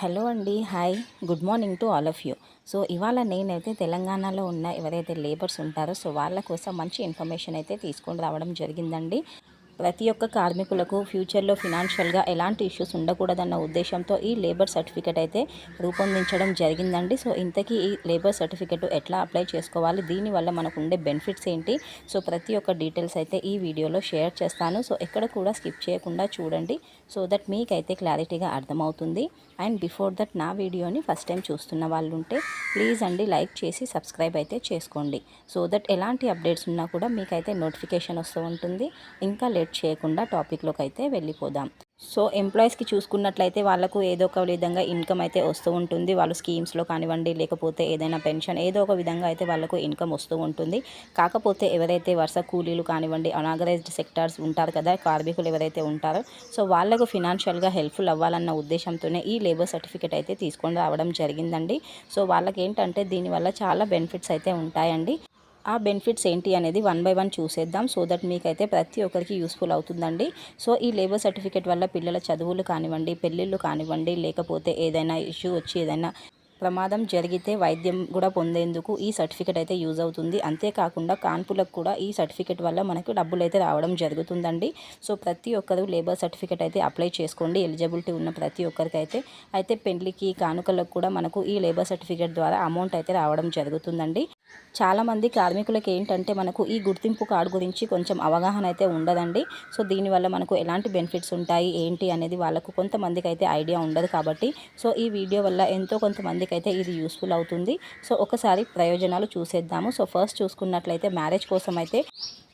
Hello అండి hi. Good morning to all of you. So ఇవాళ నేనైతే తెలంగాణలో ఉన్న ఎవరైతే లేబర్స్ ఉంటారో సో వాళ్ళ కోసం మంచి ఇన్ఫర్మేషన్ అయితే తీసుకొని రావడం జరిగిందండి. ప్రతి ఒక్క కార్మికులకు ఫ్యూచర్లో ఫినాన్షియల్గా ఎలాంటి ఇష్యూస్ ఉండకూడదన్న ఉద్దేశంతో ఈ లేబర్ సర్టిఫికేట్ అయితే రూపొందించడం జరిగిందండి. సో ఇంతకీ ఈ లేబర్ సర్టిఫికేట్ ఎట్లా అప్లై చేసుకోవాలి? దీనివల్ల మనకు ఉండే బెనిఫిట్స్ ఏంటి? సో ప్రతి ఒక్క డీటెయిల్స్ అయితే ఈ వీడియోలో షేర్ చేస్తాను. సో ఎక్కడ కూడా స్కిప్ చేయకుండా చూడండి. సో దట్ మీకైతే క్లారిటీగా అర్థమవుతుంది. అండ్ బిఫోర్ దట్ నా వీడియోని ఫస్ట్ టైం చూస్తున్న వాళ్ళు ఉంటే ప్లీజ్ అండి లైక్ చేసి సబ్స్క్రైబ్ అయితే చేసుకోండి. సో దట్ ఎలాంటి అప్డేట్స్ ఉన్నా కూడా మీకైతే నోటిఫికేషన్ వస్తూ ఉంటుంది. ఇంకా లేట్ చేయకుండా టాపిక్లోకి అయితే వెళ్ళిపోదాం. సో ఎంప్లాయీస్కి చూసుకున్నట్లయితే వాళ్ళకు ఏదో ఒక విధంగా ఇన్కమ్ అయితే వస్తూ ఉంటుంది. వాళ్ళు స్కీమ్స్లో కానివ్వండి లేకపోతే ఏదైనా పెన్షన్ ఏదో ఒక విధంగా అయితే వాళ్ళకు ఇన్కమ్ వస్తూ ఉంటుంది. కాకపోతే ఎవరైతే వరుస కూలీలు కానివ్వండి అనాగరైజ్డ్ సెక్టార్స్ ఉంటారు కదా కార్మికులు ఎవరైతే ఉంటారో సో వాళ్ళకు ఫినాన్షియల్గా హెల్ప్ఫుల్ అవ్వాలన్న ఉద్దేశంతోనే ఈ లేబర్ సర్టిఫికేట్ అయితే తీసుకొని రావడం జరిగిందండి. సో వాళ్ళకి ఏంటంటే దీనివల్ల చాలా బెనిఫిట్స్ అయితే ఉంటాయండి. ఆ బెనిఫిట్స్ ఏంటి అనేది వన్ బై వన్ చూసేద్దాం సో దట్ మీకైతే ప్రతి ఒక్కరికి యూస్ఫుల్ అవుతుందండి. సో ఈ లేబర్ సర్టిఫికేట్ వల్ల పిల్లల చదువులు కానివ్వండి పెళ్ళిళ్ళు కానివ్వండి లేకపోతే ఏదైనా ఇష్యూ వచ్చి ఏదైనా ప్రమాదం జరిగితే వైద్యం కూడా పొందేందుకు ఈ సర్టిఫికేట్ అయితే యూజ్ అవుతుంది. అంతేకాకుండా కాన్పులకు కూడా ఈ సర్టిఫికేట్ వల్ల మనకు డబ్బులు అయితే రావడం జరుగుతుందండి. సో ప్రతి ఒక్కరు లేబర్ సర్టిఫికేట్ అయితే అప్లై చేసుకోండి. ఎలిజిబిలిటీ ఉన్న ప్రతి ఒక్కరికి అయితే అయితే పెళ్ళికి కానుకలకు కూడా మనకు ఈ లేబర్ సర్టిఫికేట్ ద్వారా అమౌంట్ అయితే రావడం జరుగుతుందండి. చాలామంది కార్మికులకు ఏంటంటే మనకు ఈ గుర్తింపు కార్డు గురించి కొంచెం అవగాహన అయితే ఉండదండి. సో దీనివల్ల మనకు ఎలాంటి బెనిఫిట్స్ ఉంటాయి ఏంటి అనేది వాళ్ళకు కొంతమందికి అయితే ఐడియా ఉండదు కాబట్టి సో ఈ వీడియో వల్ల ఎంతో కొంతమందికి అయితే ఇది యూస్ఫుల్ అవుతుంది. సో ఒకసారి ప్రయోజనాలు చూసేద్దాము. సో ఫస్ట్ చూసుకున్నట్లయితే మ్యారేజ్ కోసం అయితే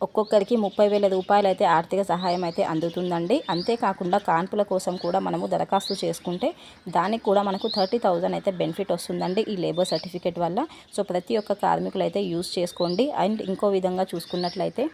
ఒక్కొక్కరికి ముప్పై వేల రూపాయలు అయితే ఆర్థిక సహాయం అయితే అందుతుందండి. అంతేకాకుండా కాన్పుల కోసం కూడా మనము దరఖాస్తు చేసుకుంటే దానికి కూడా మనకు థర్టీ థౌజండ్ అయితే బెనిఫిట్ వస్తుందండి ఈ లేబర్ సర్టిఫికేట్ వల్ల. సో ప్రతి ఒక్క కార్మికులు అయితే యూజ్ చేసుకోండి. అండ్ ఇంకో విధంగా చూసుకున్నట్లయితే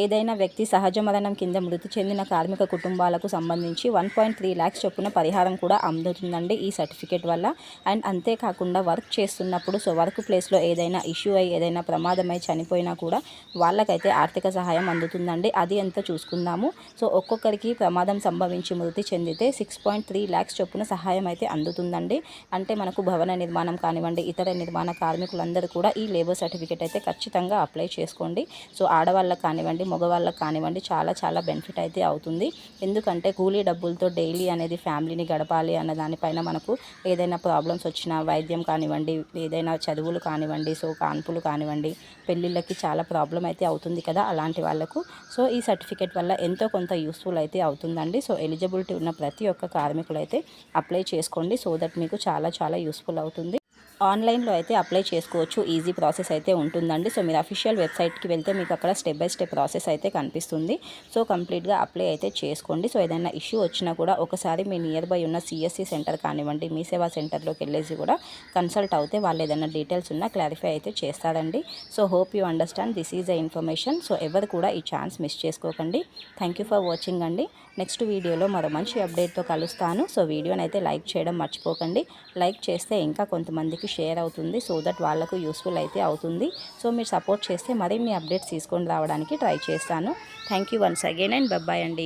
ఏదైనా వ్యక్తి సహజ మరణం కింద మృతి చెందిన కార్మిక కుటుంబాలకు సంబంధించి వన్ పాయింట్ త్రీ ల్యాక్స్ చొప్పున పరిహారం కూడా అందుతుందండి ఈ సర్టిఫికేట్ వల్ల. అండ్ అంతేకాకుండా వర్క్ చేస్తున్నప్పుడు సో వర్క్ ప్లేస్లో ఏదైనా ఇష్యూ అయ్యి ఏదైనా ప్రమాదమై చనిపోయినా కూడా వాళ్ళకైతే ఆర్థిక సహాయం అందుతుందండి. అది ఎంత చూసుకుందాము. సో ఒక్కొక్కరికి ప్రమాదం సంభవించి మృతి చెందితే సిక్స్ పాయింట్ త్రీ ల్యాక్స్ చొప్పున సహాయం అయితే అందుతుందండి. అంటే మనకు భవన నిర్మాణం కానివ్వండి ఇతర నిర్మాణ కార్మికులందరూ కూడా ఈ లేబర్ సర్టిఫికేట్ అయితే ఖచ్చితంగా అప్లై చేసుకోండి. సో ఆడవాళ్ళకి కానివ్వండి మగవాళ్ళకి కానివ్వండి చాలా చాలా బెనిఫిట్ అయితే అవుతుంది. ఎందుకంటే కూలీ డబ్బులతో డైలీ అనేది ఫ్యామిలీని గడపాలి అన్న దానిపైన మనకు ఏదైనా ప్రాబ్లమ్స్ వచ్చినా వైద్యం కానివ్వండి ఏదైనా చదువులు కానివ్వండి సో కాన్పులు కానివ్వండి పెళ్ళిళ్ళకి చాలా ప్రాబ్లం అయితే అవుతుంది కదా. అలా అలాంటి వాళ్ళకు. సో ఈ సర్టిఫికేట్ వల్ల ఎంతో కొంత యూస్ఫుల్ అయితే అవుతుందండి. సో ఎలిజిబిలిటీ ఉన్న ప్రతి ఒక్క కార్మికులు అయితే అప్లై చేసుకోండి. సో దట్ మీకు చాలా చాలా యూస్ఫుల్ అవుతుంది. ఆన్లైన్లో అయితే అప్లై చేసుకోవచ్చు. ఈజీ ప్రాసెస్ అయితే ఉంటుందండి. సో మీరు అఫీషియల్ వెబ్సైట్కి వెళ్తే మీకు అక్కడ స్టెప్ బై స్టెప్ ప్రాసెస్ అయితే కనిపిస్తుంది. సో కంప్లీట్గా అప్లై అయితే చేసుకోండి. సో ఏదైనా ఇష్యూ వచ్చినా కూడా ఒకసారి మీ నియర్ బై ఉన్న సిఎస్సి సెంటర్ కానివ్వండి మీ సేవా సెంటర్లోకి వెళ్ళేసి కూడా కన్సల్ట్ అవుతే వాళ్ళు ఏదైనా డీటెయిల్స్ ఉన్నా క్లారిఫై అయితే చేస్తారండి. So hope you understand this is a information. So ఎవరు కూడా ఈ ఛాన్స్ మిస్ చేసుకోకండి. థ్యాంక్ ఫర్ వాచింగ్ అండి. నెక్స్ట్ వీడియోలో మరో మంచి అప్డేట్తో కలుస్తాను. సో వీడియోని అయితే లైక్ చేయడం మర్చిపోకండి. లైక్ చేస్తే ఇంకా కొంతమందికి షేర్ అవుతుంది. సో దట్ వాళ్ళకు యూస్ఫుల్ అయితే అవుతుంది. సో మీరు సపోర్ట్ చేస్తే మరిన్ని అప్డేట్స్ తీసుకొని రావడానికి ట్రై చేస్తాను. Thank you once again and bye bye అండి.